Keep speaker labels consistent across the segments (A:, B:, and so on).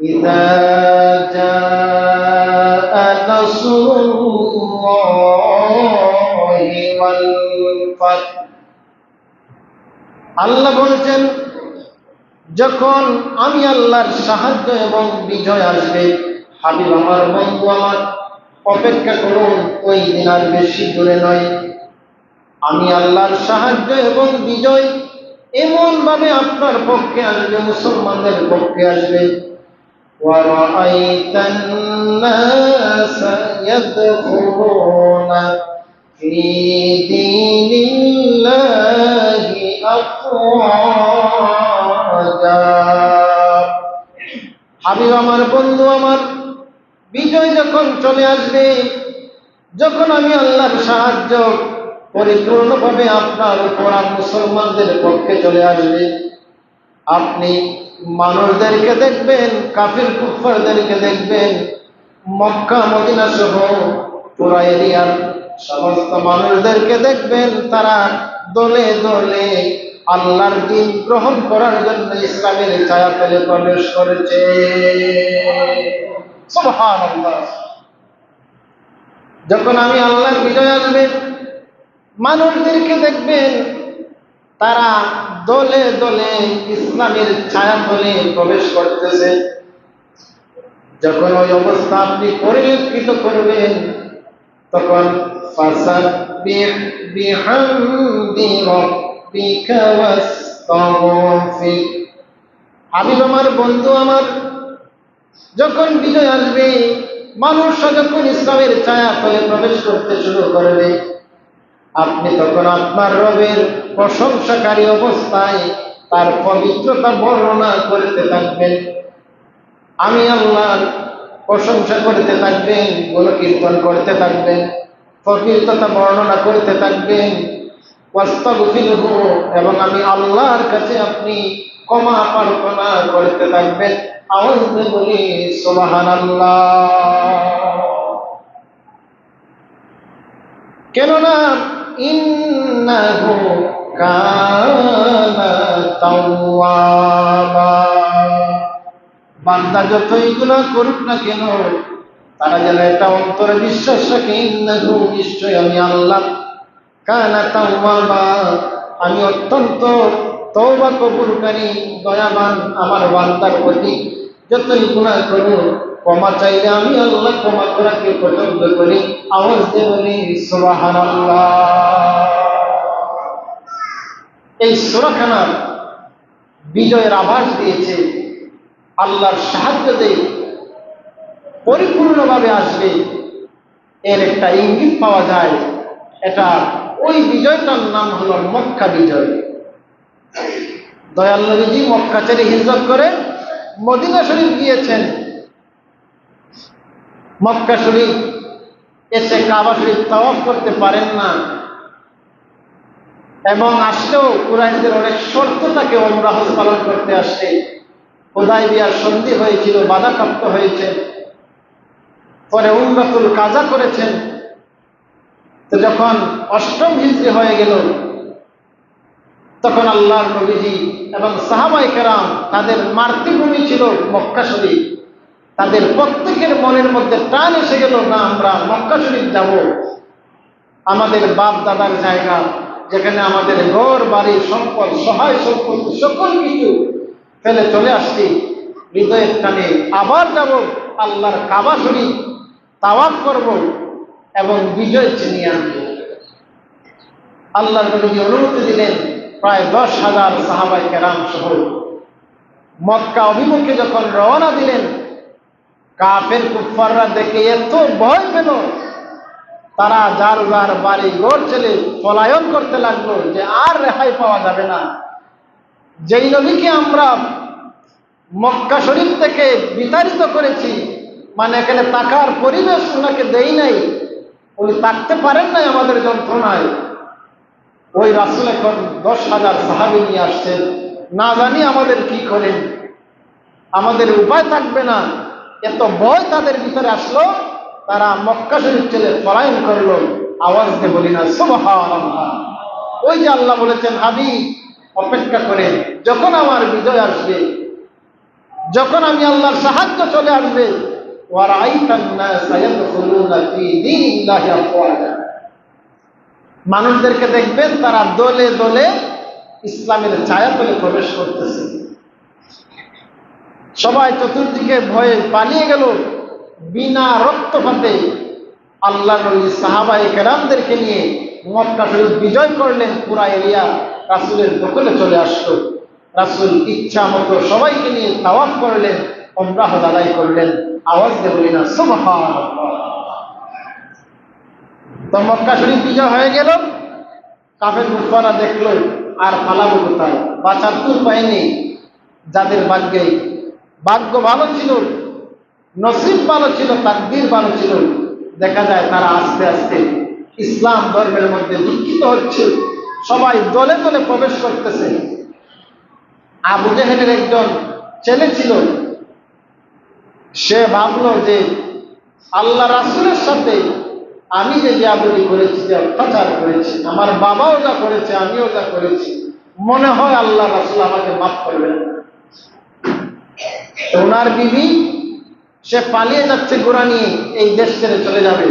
A: إذا جاء نصر الله والفتح আল্লাহ বলছেন যখন আমি আল্লাহর সাহায্য এবং বিজয় আসবে হাবিব আমার বন্ধু আমার অপেক্ষা করুন ওই দিন আর বেশি দূরে নয় আমি আল্লাহর সাহায্য এবং বিজয় এমন ভাবে আপনার পক্ষে আসবে মুসলমানদের পক্ষে আসবে ورأيت الناس يدخلون في دين الله أفواجا হাবিব আমার বন্ধু আমার বিজয় যখন চলে আসবে যখন আমি আল্লাহর সাহায্য পরিপূর্ণভাবে আপনার উপর আর মুসলমানদের পক্ষে চলে আসবে আপনি মানুষদেরকে দেখবেন, কাফির কুফারদেরকে দেখবেন, মক্কা, মদিনা সহ পুরা এরিয়ার সমস্ত মানুষদেরকে দেখবেন, তারা দলে দলে আল্লাহর দিন গ্রহণ করার জন্য ইসলামের ছায়া পেলে প্রবেশ করেছে। যখন আমি আল্লাহর বিজয় আসবে, মানুষদেরকে দেখবেন তারা দলে দলে ইসলামের ছায়া তলে প্রবেশ করতেছে। যখন ওই অবস্থা আপনি পরিলক্ষিত করবেন, তখন আমি আমার বন্ধু আমার, যখন বিজয় আসবে, মানুষরা যখন ইসলামের ছায়া তলে প্রবেশ করতে শুরু করবে আপনি তখন আপনার রবের প্রশংসাকারী অবস্থায় তার পবিত্রতা বর্ণনা করতে থাকবেন। আমি আল্লাহর প্রশংসা করতে থাকবেন, গুণকীর্তন করতে থাকবেন, পবিত্রতা বর্ণনা করতে থাকবেন। ওয়াস্তাগফিরহু, এবং আমি আল্লাহর কাছে আপনি ক্ষমা প্রার্থনা করতে থাকবেন। আওয়াজ বলি বলি সুবহানাল্লাহ। কেননা ইন্নাহু কানা তাওয়াবা বান্দা যতই গুনাহ করুক না কেন, তারা যেন এটা অন্তরে বিশ্বাস রাখে, ইন্নাহু নিশ্চয় আমি আল্লাহ। কানা তাওয়াবা, আমি অত্যন্ত তওবা কবুলকারী, দয়াবান আমার বান্দার প্রতি। যতই গুনাহ করুক ক্ষমা চাইলে আমি আল্লাহ ক্ষমা করাকে পছন্দ করি? আওয়াজ দিয়ে বলি এই সুরাখানার বিজয়ের আভাস দিয়েছে। আল্লাহর সাহায্য দিয়ে পরিপূর্ণভাবে আসবে। এর একটা ইঙ্গিত পাওয়া যায়। এটা ওই বিজয়টার নাম হলো মক্কা বিজয়। দয়াল মক্কা ছেড়ে হিজরত করে মদিনা শরীফ গিয়েছেন। মক্কা শরীফ, এসে কাবা শরীফ তাওয়াফ করতে পারেন না। এবং আসলেও কুরাইশদের অনেক শর্ত তাকে ওমরা হজ পালন করতে আসছে খোদাই বিয়ার সন্ধি হয়েছিল, বাধাপ্রাপ্ত হয়েছে পরে উন্নতুল কাজা করেছেন। তো যখন অষ্টম হিজড়ি হয়ে গেল, তখন আল্লাহর নবীজি এবং সাহাবাই কেরাম তাদের মাতৃভূমি ছিল মক্কা শরীফ। তাদের প্রত্যেকের মনের মধ্যে টান এসে গেল, না, আমরা মক্কা শরীফ যাব। আমাদের বাপ দাদার জায়গা, যেখানে আমাদের ঘর, বাড়ি, সম্পদ, সহায় সম্পত্তি, সকল কিছু ফেলে চলে আসছি। হৃদয়ের টানে আবার যাব, আল্লাহর কাবা শরীফ তাওয়াফ করব এবং বিজয় চিনিয়ে আনব। আল্লাহর নবী অনুমতি দিলেন প্রায় দশ হাজার সাহাবাই কেরাম সহ। মক্কা অভিমুখে যখন রওনা দিলেন কাফের কুফাররা দেখে এত ভয় পেল। তারা যার যার বাড়ি গড় ছেলে পলায়ন করতে লাগল যে আর রেহাই পাওয়া যাবে না। যেই নবীকে আমরা মক্কা শরীফ থেকে বিতাড়িত করেছি মানে এখানে তাকার পরিবেশ ওনাকে দেই নাই, উনি তাকতে পারেন নাই আমাদের যন্ত্রণায়। ওই রাসুল এখন দশ হাজার সাহাবি নিয়ে আসছেন। না জানি আমাদের কি করেন। আমাদের উপায় থাকবে না। এত ভয় তাদের ভিতরে আসলো, তারা মক্কা শরীফ ছেলে পলায়ন করল। আওয়াজ দিয়ে বলি না ওই যে আল্লাহ বলেছেন, হাবি, অপেক্ষা করে, যখন আমার বিজয় আসবে, যখন আমি আল্লাহর সাহায্য চলে আসবে মানুষদেরকে দেখবেন তারা দলে দলে ইসলামের ছায়া তলে প্রবেশ করতেছে। সবাই চতুর্দিকে ভয়ে পালিয়ে গেল বিনা রক্তপাতে। আল্লাহ সাহাবাই কেরামদেরকে নিয়ে মক্কা শরীফ বিজয় করলেন পুরা এরিয়া রাসুলের দখলে চলে আসলো। রাসুল ইচ্ছা মতো সবাইকে নিয়ে তাওয়াফ করলেন অমরাহ আদায় করলেন। আওয়াজ দিয়ে বলি না সুবহান তো মক্কা শরীফ বিজয় হয়ে গেল। কাফের মুখরা দেখল, আর পালাবো কোথায়? বাঁচার তুর পায়নি। যাদের ভাগ্যে ভাগ্য ভালো ছিল, নসিব ভালো ছিল, তাকদির ভালো ছিল। দেখা যায় তারা আস্তে আস্তে ইসলাম ধর্মের মধ্যে দীক্ষিত হচ্ছে। সবাই দলে দলে প্রবেশ করতেছে। আবু জেহেলের একজন ছেলে ছিল। সে ভাবলো যে আল্লাহ রাসুলের সাথে আমি যে বিয়াবলি করেছি, যে অত্যাচার করেছি, আমার বাবাও যা করেছে, আমিও যা করেছি, মনে হয় আল্লাহ রাসুল আমাকে মাফ করবেন। তো ওনার বিবি, সে পালিয়ে যাচ্ছে গোড়া নিয়ে এই দেশ ছেড়ে চলে যাবে।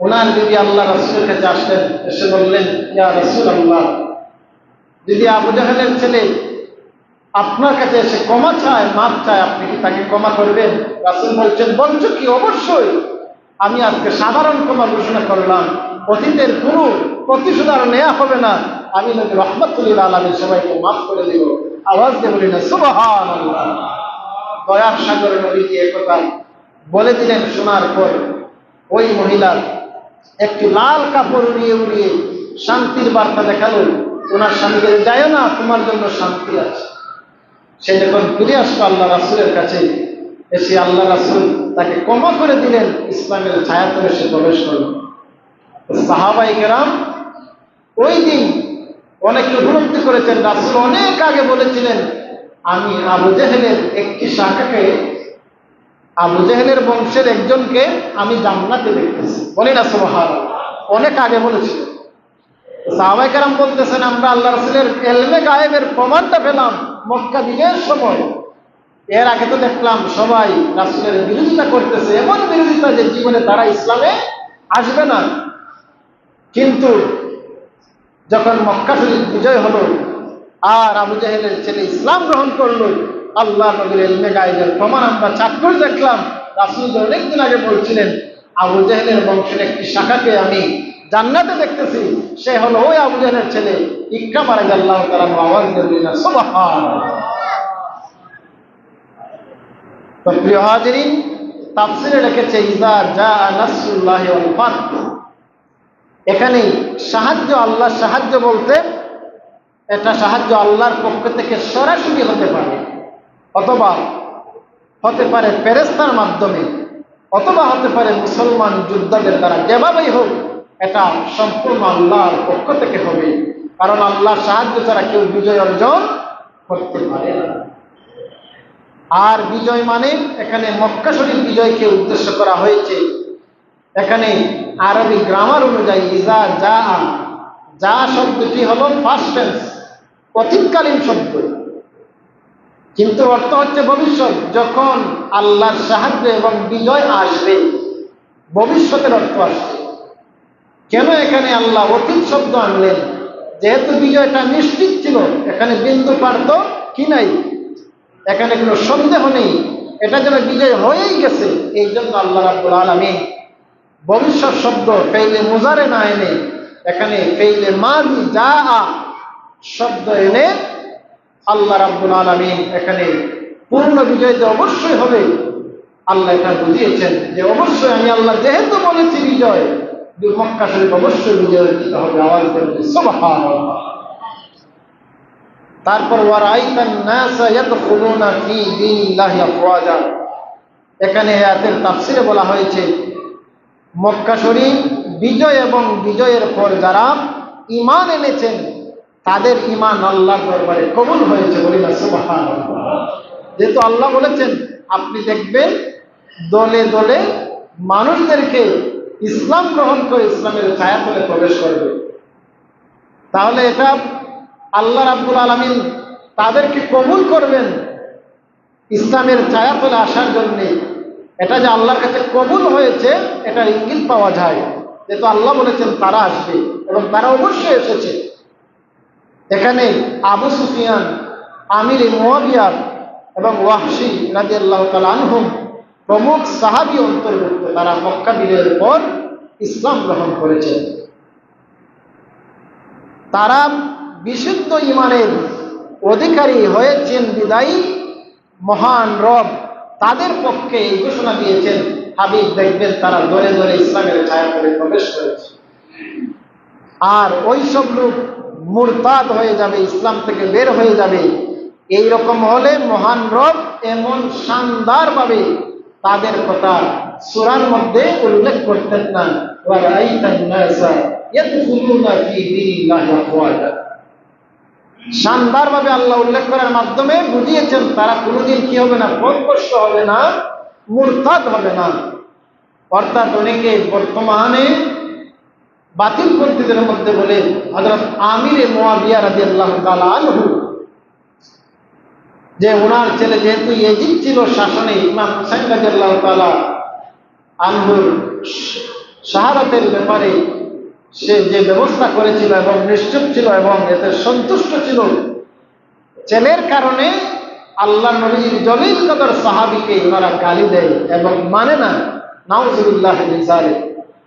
A: ওনার বিবি আল্লাহ রাসুলের কাছে আসলেন, এসে বললেন, ইয়া রাসুল আল্লাহ যদি আবু জাহেলের ছেলে আপনার কাছে এসে ক্ষমা চায় মাপ চায়, আপনি কি তাকে ক্ষমা করবেন? রাসুল বলছেন, বলছো কি? অবশ্যই। আমি আজকে সাধারণ ক্ষমা ঘোষণা করলাম। অতীতের কোনো প্রতিশোধ আর নেওয়া হবে না। আমি নবী রহমতুল্লাহ আলমী সবাইকে মাফ করে দিব। আওয়াজ দিয়ে বলি না সুবহান দয়ার সাগর নবীজি একথা বলে দিলেন শোনার পর, ওই মহিলার একটি লাল কাপড় উড়িয়ে উড়িয়ে শান্তির বার্তা দেখাল, ওনার স্বামীকে যায় না, তোমার জন্য শান্তি আছে। সে যখন ফিরে আসলো আল্লাহ রাসুলের কাছে, এসে আল্লাহ রাসুল তাকে ক্ষমা করে দিলেন, ইসলামের ছায়াতলে সে প্রবেশ করল। সাহাবাই গেরাম ওই দিন অনেকে উপলব্ধি করেছেন, রাসুল অনেক আগে বলেছিলেন, আমি আবু জেহেলের একটি শাখাকে, আবু জেহেলের বংশের একজনকে আমি জান্নাতে দেখতেছি। বলি না সোহার অনেক আগে বলেছিল সাহাবাই কারাম বলতেছেন, আমরা আল্লাহ রাসুলের এলমে গায়েবের প্রমাণটা পেলাম মক্কা দিনের সময়। এর আগে তো দেখলাম সবাই রাসুলের বিরোধিতা করতেছে, এমন বিরোধিতা যে জীবনে তারা ইসলামে আসবে না। কিন্তু যখন মক্কা শরীফ বিজয় হলো, আর আবু জাহেলের ছেলে ইসলাম গ্রহণ করল, আল্লাহ নবীর এলমে গাইবের প্রমাণ আমরা চাক্ষুষ দেখলাম। রাসুল অনেকদিন আগে বলছিলেন, আবু জাহেলের বংশের একটি শাখাকে আমি জান্নাতে দেখতেছি। সে হলো ওই আবু জাহেলের ছেলে ইক্কা মারা আল্লাহ তালা আওয়াজ তো প্রিয় হাজিরিন, তাফসিরে রেখেছে ইজা যা নাসরুল্লাহ ওয়াল ফাত এখানে সাহায্য আল্লাহ সাহায্য বলতে এটা সাহায্য আল্লাহর পক্ষ থেকে সরাসরি হতে পারে। অথবা হতে পারে ফেরেস্তার মাধ্যমে, অথবা হতে পারে মুসলমান যোদ্ধাদের দ্বারা যেভাবেই হোক, এটা সম্পূর্ণ আল্লাহর পক্ষ থেকে হবে। কারণ আল্লাহর সাহায্য ছাড়া কেউ বিজয় অর্জন করতে পারে আর বিজয় মানে এখানে মক্কা বিজয়কে উদ্দেশ্য করা হয়েছে। এখানে আরবি গ্রামার অনুযায়ী ইজা, যা যা শব্দটি হলো ফার্স্ট টেন্স অতীতকালীন শব্দ। কিন্তু অর্থ হচ্ছে ভবিষ্যৎ, যখন আল্লাহর সাহায্য এবং বিজয় আসবে, ভবিষ্যতের অর্থ আসবে। কেন এখানে আল্লাহ অতীত শব্দ আনলেন? যেহেতু বিজয়টা নিশ্চিত ছিল, এখানে বিন্দু পার্থ কি নাই? এখানে কোনো সন্দেহ নেই। এটা যেন বিজয় হয়েই গেছে এই জন্য আল্লাহ রাব্বুল আলমী ভবিষ্যৎ শব্দ, ফেইলে মুজারে না এনে, এখানে ফেইলে মাদি যা আ শব্দ এনে আল্লাহ রাব্বুল আলমিন এখানে পূর্ণ বিজয় যে অবশ্যই হবে, আল্লাহ এটা বুঝিয়েছেন যে অবশ্যই আমি আল্লাহ যেহেতু বলেছি বিজয় মক্কা শরীফ অবশ্যই বিজয় দিতে হবে, আওয়াজ করবে সবহান তারপর এখানে আয়াতের তাফসিরে বলা হয়েছে মক্কা শরীফ বিজয় এবং বিজয়ের পর যারা ইমান এনেছেন, তাদের ইমান আল্লাহ দরবারে কবুল হয়েছে বলি না সুবাহান যেহেতু আল্লাহ বলেছেন, আপনি দেখবেন দলে দলে মানুষদেরকে ইসলাম গ্রহণ করে ইসলামের ছায়াতলে প্রবেশ করবে। তাহলে এটা আল্লাহ রাব্বুল আলমিন তাদেরকে কবুল করবেন ইসলামের ছায়াতলে আসার জন্যে। এটা যে আল্লাহর কাছে কবুল হয়েছে, এটা ইঙ্গিত পাওয়া যায় যেহেতু আল্লাহ বলেছেন তারা আসবে এবং তারা অবশ্যই এসেছে। এখানে আবু সুফিয়ান, আমির মোয়াবিয়ার এবং ওয়াহসি রাজি আল্লাহ আনহুম প্রমুখ সাহাবি অন্তর্ভুক্ত। তারা মক্কা বিজয়ের পর ইসলাম গ্রহণ করেছেন তারা বিশুদ্ধ ইমানের অধিকারী হয়েছেন বিদায়ী মহান রব তাদের পক্ষে এই ঘোষণা দিয়েছেন হাবিব দেখবেন তারা দরে দরে ইসলামের ছায়া করে প্রবেশ করেছে। আর ওই সব লোক মুরতাদ হয়ে যাবে, ইসলাম থেকে বের হয়ে যাবে। এই রকম হলে মহান রব এমন শানদার ভাবে তাদের কথা সুরার মধ্যে উল্লেখ করতেন না। শানদার ভাবে আল্লাহ উল্লেখ করার মাধ্যমে বুঝিয়েছেন, তারা কোনোদিন কি হবে না, পথভ্রষ্ট হবে না, মুরতাদ হবে না। অর্থাৎ অনেকে বর্তমানে বাতিল পন্থীদের মধ্যে বলে হজরত আমিরে মোয়াবিয়া রাজি আল্লাহ আনহু, যে ওনার ছেলে যেহেতু এজিদ ছিল শাসনে, ইমাম হুসাইন রাজি আল্লাহ তালা আনহুর শাহারতের ব্যাপারে সে যে ব্যবস্থা করেছিল এবং নিশ্চুপ ছিল এবং এতে সন্তুষ্ট ছিল ছেলের কারণে আল্লাহ নবীর জলিল কদর সাহাবিকে ওনারা গালি দেয় এবং মানে না নাউজুল্লাহ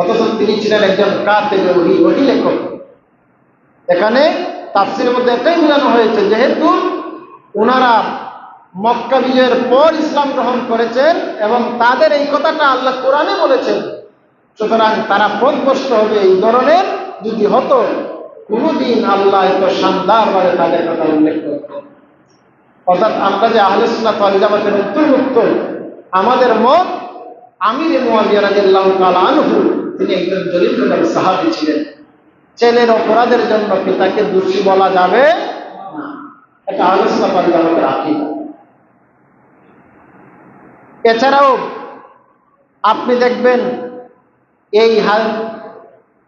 A: অথচ তিনি ছিলেন একজন কাতেবে ওহি লেখক। এখানে তাফসির মধ্যে এটাই বোঝানো হয়েছে, যেহেতু ওনারা মক্কা বিজয়ের পর ইসলাম গ্রহণ করেছেন এবং তাদের এই কথাটা আল্লাহ কোরআনে বলেছেন। সুতরাং তারা পথভ্রষ্ট হবে এই ধরনের যদি হতো, কোনোদিন আল্লাহ এত শানদারভাবে তাদের কথা উল্লেখ করতেন অর্থাৎ আমরা যে আহলেসুল্লাহ তালিজামাতের অন্তর্ভুক্ত, আমাদের মত আমির মোয়াবিয়ারাদিল্লাহ আনহু, তিনি একজন জলিল সাহাবি ছিলেন। ছেলের অপরাধের জন্য পিতাকে দোষী বলা যাবে না। এটা আহলেসুল্লাহ তালিজামাতের আকিদা। এছাড়াও আপনি দেখবেন এই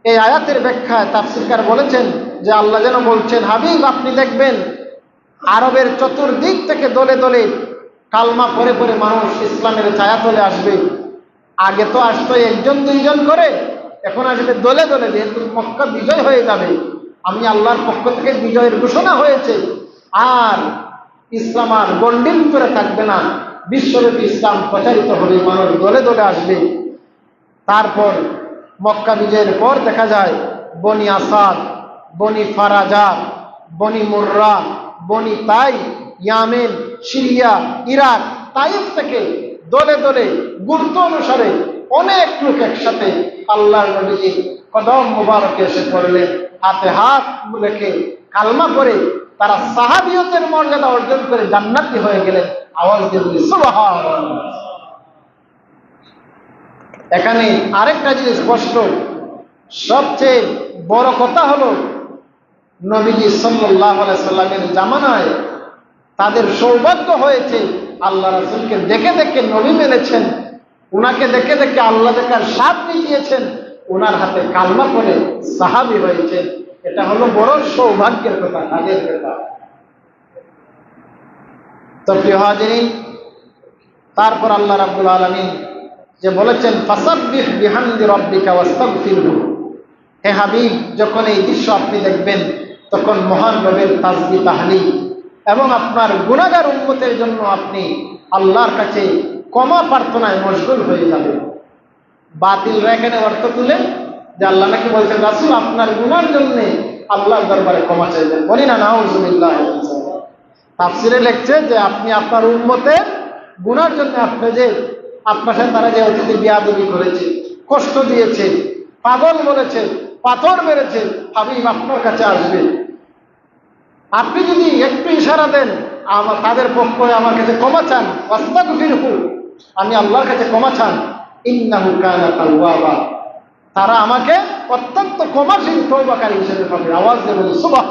A: এই আয়াতের ব্যাখ্যায় তাফসিরকার বলেছেন যে আল্লাহ যেন বলছেন, হাবিব, আপনি দেখবেন আরবের চতুর্দিক থেকে দলে দলে কালমা পরে পরে মানুষ ইসলামের ছায়া তলে আসবে। আগে তো আসতো একজন, দুইজন করে, এখন আসবে দলে দলে, যেহেতু মক্কা বিজয় হয়ে যাবে। আমি আল্লাহর পক্ষ থেকে বিজয়ের ঘোষণা হয়েছে। আর ইসলাম আর গন্ডিল করে থাকবে না। বিশ্বব্যাপী ইসলাম প্রচারিত হবে, মানুষ দলে দলে আসবে। তারপর মক্কা বিজয়ের পর দেখা যায় বনি আসাদ, বনি ফারাজা বনি মুর্রা, বনি তাই ইয়ামেন, সিরিয়া, ইরাক, তাইফ থেকে দলে দলে গুরুত্ব অনুসারে অনেক লোক একসাথে আল্লাহর নবীজি কদম মুবারকে এসে পড়লেন। হাতে হাত রেখে কালমা করে তারা সাহাবিয়তের মর্যাদা অর্জন করে জান্নাতি হয়ে গেলেন। আওয়াজ দিয়ে বলি এখানে আরেকটা জিনিস স্পষ্ট। সবচেয়ে বড় কথা হলো, নবীজি সাল্লাহ সাল্লামের জামানায় তাদের সৌভাগ্য হয়েছে, আল্লাহ রাসুলকে দেখে দেখে নবী মেনেছেন ওনাকে দেখে দেখে আল্লাহ দেখার সাপ মিটিয়েছেন ওনার হাতে কালমা করে সাহাবি হয়েছে এটা হলো বড় সৌভাগ্যের কথা, কাজের কথা। তো প্রিয় হাজিরিন, তারপর আল্লাহ রাবুল আলমিন যে বলেছেন হে হাবিব, যখন এই দৃশ্য আপনি দেখবেন, তখন মহান রবের তাজবি তাহলি এবং আপনার গুণাগার উন্মতের জন্য আপনি আল্লাহর কাছে ক্ষমা প্রার্থনায় মশগুল হয়ে যাবেন। বাতিল এখানে অর্থ তুলে যে আল্লাহ নাকি বলছেন, রাসুল, আপনার গুণার জন্য আল্লাহর দরবারে ক্ষমা চাইবেন। বলি না নাউজুবিল্লাহ তাফসিরে লিখছে যে, আপনি আপনার উন্মতে গুণার জন্য আপনি যে আপনার সাথে তারা যে অতিথি বিয়াদবি করেছে, কষ্ট দিয়েছে, পাগল বলেছে, পাথর মেরেছে হাবিব আপনার কাছে আসবে। আপনি যদি একটু ইশারা দেন, আমার তাদের পক্ষে আমার কাছে ক্ষমা চান। অস্তাক ফিরহু আমি আল্লাহর কাছে ক্ষমা চান। ইন্নাহু কানা তাওয়াবা। তারা আমাকে অত্যন্ত ক্ষমাশীল তৌবাকারী হিসেবে পাবে। আওয়াজ দেবেন সুবাহ